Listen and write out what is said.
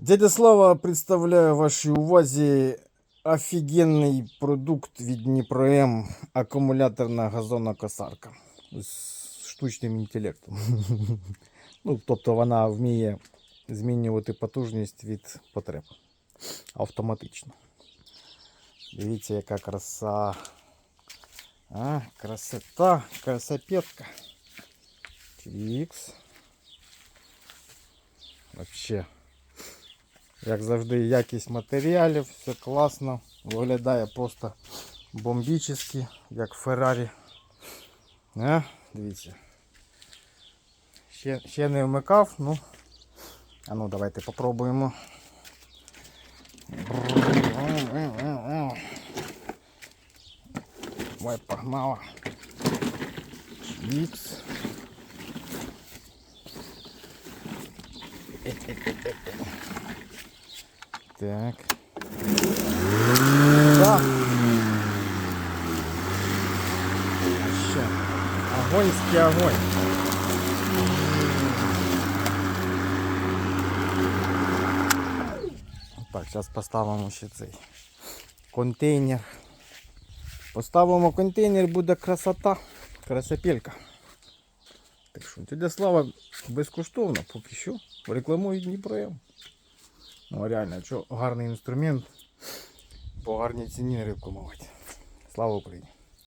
Дядя Слава представляю вашій увазі офігенний продукт від Дніпром акумуляторна газонокосарка з штучним інтелектом. Ну, тобто вона вміє змінювати потужність від потреб автоматично. Дивіться, яка краса. А, красота, красопетка. Чікс. Вообще. Як завжди, якість матеріалів, все класно. Виглядає просто бомбічно, як Феррарі. А, дивіться. Ще, ще не вмикав, ну. А ну давайте попробуємо. Ой, погнала. Чікс. Так. Вообще. Огоньский огонь. Так, зараз поставимо ще цей контейнер. Поставимо контейнер, буде красота, красопелька. Так що, тетя Слава безкоштовно, поки що. Рекламує Дніпро. Ну реально, що гарний інструмент по гарній ціні мовить. Слава Україні!